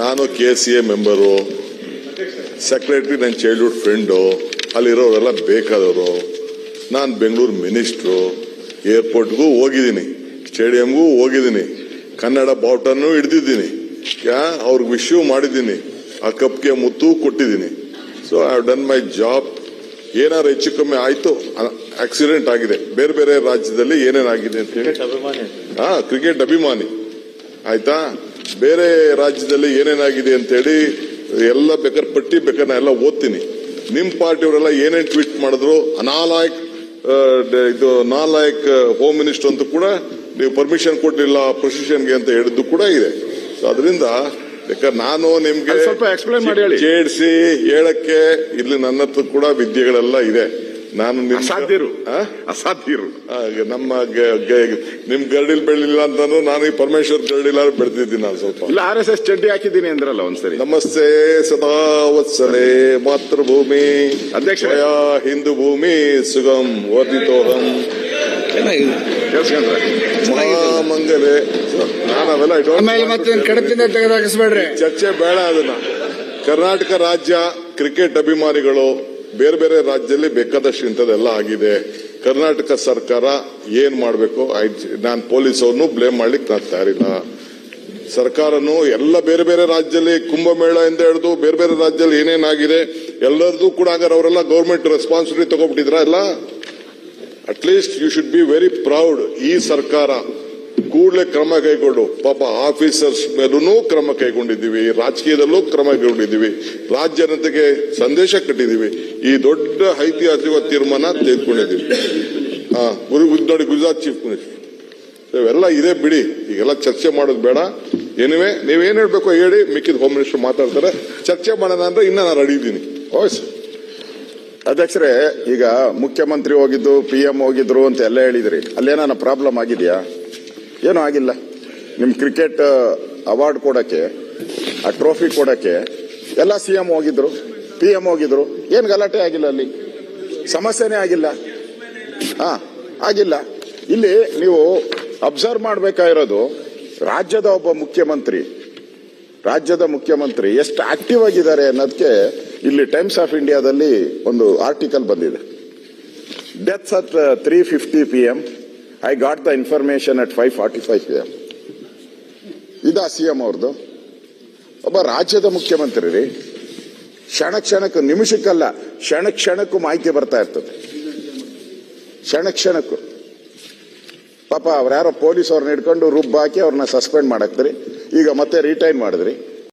ನಾನು K C A member secretary ನನ್ನ childhood friend ಅಲ್ಲಿರೋರೆಲ್ಲ ಬೇಕಾದವರು ನಾನು ಬೆಂಗಳೂರು ಮಿನಿಸ್ಟ್ರು ಏರ್ಪೋರ್ಟ್ಗೂ ಹೋಗಿದ್ದೀನಿ ಸ್ಟೇಡಿಯಂಗೂ ಹೋಗಿದ್ದೀನಿ ಕನ್ನಡ ಬಾವುಟನ್ನು ಹಿಡ್ದಿದ್ದೀನಿ ಯಾ ಅವ್ರಿಗೆ ವಿಶ್ಯೂ ಮಾಡಿದ್ದೀನಿ ಆ ಕಪ್ಗೆ ಮುತ್ತು ಕೊಟ್ಟಿದ್ದೀನಿ. So I done my job ಏನಾರು ಹೆಚ್ಚು ಕಮ್ಮಿ ಆಯ್ತು ಆಕ್ಸಿಡೆಂಟ್ ಆಗಿದೆ. ಬೇರೆ ಬೇರೆ ರಾಜ್ಯದಲ್ಲಿ ಏನೇನಾಗಿದೆ ಅಂತ ಹೇಳಿ. ಹಾ ಕ್ರಿಕೆಟ್ ಅಭಿಮಾನಿ. ಆಯ್ತಾ? ಬೇರೆ ರಾಜ್ಯದಲ್ಲಿ ಏನೇನಾಗಿದೆ ಅಂತೇಳಿ ಎಲ್ಲ ಬೇಕಾದ್ರೆ ಪಟ್ಟಿ ಬೇಕಾದ್ರೆ ಎಲ್ಲ ಓದ್ತೀನಿ. ನಿಮ್ ಪಾರ್ಟಿಯವರೆಲ್ಲ ಏನೇನು ಟ್ವೀಟ್ ಮಾಡಿದ್ರು? ಅನಾಲಾಯಕ್ ಇದು ನಾಲಾಯಕ್ ಹೋಮ್ ಮಿನಿಸ್ಟರ್ ಅಂತ ಕೂಡ ನೀವು ಪರ್ಮಿಷನ್ ಕೊಟ್ಟಿಲ್ಲ ಪ್ರೊಸಿಷನ್ಗೆ ಅಂತ ಹೇಳಿದ್ದು ಕೂಡ ಇದೆ. ಸೊ ಅದರಿಂದ ಬೇಕಾದ್ರೆ ನಾನು ನಿಮ್ಗೆ ಸ್ವಲ್ಪ ಎಕ್ಸ್ಪ್ಲೈನ್ ಮಾಡಿ ಹೇಳಕ್ಕೆ ಇಲ್ಲಿ ನನ್ನ ಹತ್ರ ಕೂಡ ವಿದ್ಯೆಗಳೆಲ್ಲ ಇದೆ. ನಾನು ಅಸಾಧ್ಯರು. ಆ? ಅಸಾಧ್ಯರು. ಆ, ನಮ್ಮ ನಿಮ್ ಗರ್ಡಿಲ್ ಬೆಳಿಲಿಲ್ಲ ಅಂತಾನು ನಾನು ಈ ಪರಮೇಶ್ವರ್ ಗರಡಿಲ್ಲ ಬೆಳೆದಿದ್ದೀನಿ ನಾನು ಸ್ವಲ್ಪ. ಇಲ್ಲ ಆರ್ ಎಸ್ ಎಸ್ ಚಡ್ಡಿ ಹಾಕಿದ್ದೀನಿ ಅಂದ್ರಲ್ಲ ಒಂದ್ಸರಿ. ನಮಸ್ತೆ ಸದಾ ವತ್ಸಲೆ ಮಾತೃಭೂಮಿ. ಅಧ್ಯಕ್ಷ ಹಿಂದೂ ಭೂಮಿ ಸುಗಮ್ ಕೇಳಿಸ್ಕೊಂಡ್ರೆ? ಮಹಾಮಂಗಲೆ. ನಾನು ಅವೆಲ್ಲ ಮತ್ತೆ. ಕಡತಿಂದ ತೆಗೆದಾಕಿಸ್ಬೇಡ್ರಿ ಚರ್ಚೆ ಬೇಡ ಅದನ್ನ. ಕರ್ನಾಟಕ ರಾಜ್ಯ ಕ್ರಿಕೆಟ್ ಅಭಿಮಾನಿಗಳು ಬೇರೆ ಬೇರೆ ರಾಜ್ಯದಲ್ಲಿ ಬೇಕಾದಷ್ಟು ಇಂಥದ್ದೆಲ್ಲ ಆಗಿದೆ. ಕರ್ನಾಟಕ ಸರ್ಕಾರ ಏನ್ ಮಾಡಬೇಕು? ನಾನು ಪೊಲೀಸ್ ಅವ್ರನ್ನು ಬ್ಲೇಮ್ ಮಾಡ್ಲಿಕ್ಕೆ ನಾನು ತಯಾರಿಲ್ಲ. ಸರ್ಕಾರನು ಎಲ್ಲ ಬೇರೆ ಬೇರೆ ರಾಜ್ಯದಲ್ಲಿ ಕುಂಭಮೇಳ ಇಂದ ಹಿಡಿದು ಬೇರೆ ಬೇರೆ ರಾಜ್ಯದಲ್ಲಿ ಏನೇನಾಗಿದೆ ಎಲ್ಲರದು ಕೂಡ ಹಾಗಾದ್ರೆ ಅವರೆಲ್ಲ ಗೌರ್ಮೆಂಟ್ ರೆಸ್ಪಾನ್ಸಿಬಿಲಿಟಿ ತಗೋಬಿಟ್ಟಿದ್ರ ಎಲ್ಲ? At least you should be very proud ಈ ಸರ್ಕಾರ. ಕೂಡಲೇ ಕ್ರಮ ಕೈಗೊಂಡು, ಪಾಪ ಆಫೀಸರ್ಸ್ ಮೇಲೂ ಕ್ರಮ ಕೈಗೊಂಡಿದ್ದೀವಿ, ರಾಜಕೀಯದಲ್ಲೂ ಕ್ರಮ ಕೈಗೊಂಡಿದ್ದೀವಿ, ರಾಜ್ಯ ಜನತೆಗೆ ಸಂದೇಶ ಕಟ್ಟಿದ್ದೀವಿ, ಈ ದೊಡ್ಡ ಐತಿಹಾಸಿಕ ತೀರ್ಮಾನ ತೆಗೆದುಕೊಂಡಿದ್ದೀವಿ. ಹಾ ಗುರು, ನೋಡಿ, ಗುಜರಾತ್ ಚೀಫ್ ಮಿನಿಸ್ಟರ್ ಇವೆಲ್ಲ ಇದೆ ಬಿಡಿ, ಈಗೆಲ್ಲ ಚರ್ಚೆ ಮಾಡೋದು ಬೇಡ. ಏನಿವೆ ನೀವೇನ್ ಹೇಳ್ಬೇಕು ಹೇಳಿ, ಮಿಕ್ಕಿದ ಹೋಮ್ ಮಿನಿಸ್ಟರ್ ಮಾತಾಡ್ತಾರೆ. ಚರ್ಚೆ ಮಾಡೋಣ ಅಂದ್ರೆ ಇನ್ನ ನಾನು ರೆಡಿ ಇದ್ದೀನಿ. ಓಯ್ ಅಧ್ಯಕ್ಷರೇ, ಈಗ ಮುಖ್ಯಮಂತ್ರಿ ಹೋಗಿದ್ದು ಪಿ ಎಂ ಹೋಗಿದ್ರು ಅಂತ ಎಲ್ಲ ಹೇಳಿದ್ರಿ. ಅಲ್ಲೇನಾನ ಪ್ರಾಬ್ಲಮ್ ಆಗಿದೆಯಾ? ಏನೂ ಆಗಿಲ್ಲ. ನಿಮ್ಮ ಕ್ರಿಕೆಟ್ ಅವಾರ್ಡ್ ಕೊಡಕ್ಕೆ, ಆ ಟ್ರೋಫಿ ಕೊಡಕ್ಕೆ ಎಲ್ಲ ಸಿ ಎಂ ಹೋಗಿದ್ರು ಪಿ ಎಂ ಹೋಗಿದ್ರು. ಏನು ಗಲಾಟೆ ಆಗಿಲ್ಲ ಅಲ್ಲಿ? ಸಮಸ್ಯೆನೇ ಆಗಿಲ್ಲ. ಹಾ, ಆಗಿಲ್ಲ. ಇಲ್ಲಿ ನೀವು ಅಬ್ಸರ್ವ್ ಮಾಡಬೇಕಾಗಿರೋದು ರಾಜ್ಯದ ಒಬ್ಬ ಮುಖ್ಯಮಂತ್ರಿ, ರಾಜ್ಯದ ಮುಖ್ಯಮಂತ್ರಿ ಎಷ್ಟು ಆಕ್ಟಿವ್ ಆಗಿದ್ದಾರೆ ಅನ್ನೋದಕ್ಕೆ ಇಲ್ಲಿ ಟೈಮ್ಸ್ ಆಫ್ ಇಂಡಿಯಾದಲ್ಲಿ ಒಂದು ಆರ್ಟಿಕಲ್ ಬಂದಿದೆ. Deaths at three fifty P M I got the information at five forty five P M ಇದಾ ಸಿ ಎಂ ಅವ್ರದ್ದು ಒಬ್ಬ ರಾಜ್ಯದ ಮುಖ್ಯಮಂತ್ರಿ ರೀ. ಕ್ಷಣ ಕ್ಷಣಕ್ಕೂ, ನಿಮಿಷಕ್ಕಲ್ಲ, ಕ್ಷಣ ಕ್ಷಣಕ್ಕೂ ಮಾಹಿತಿ ಬರ್ತಾ ಇರ್ತದೆ. ಕ್ಷಣ ಕ್ಷಣಕ್ಕೂ. ಪಾಪ ಅವ್ರು ಯಾರೋ ಪೊಲೀಸ್ ಅವ್ರನ್ನ ಹಿಡ್ಕೊಂಡು ರುಬ್ಬ ಹಾಕಿ ಅವ್ರನ್ನ ಸಸ್ಪೆಂಡ್ ಮಾಡಾಕ್ದ್ರಿ ಈಗ ಮತ್ತೆ ರಿಟೈನ್ ಮಾಡಿದ್ರಿ.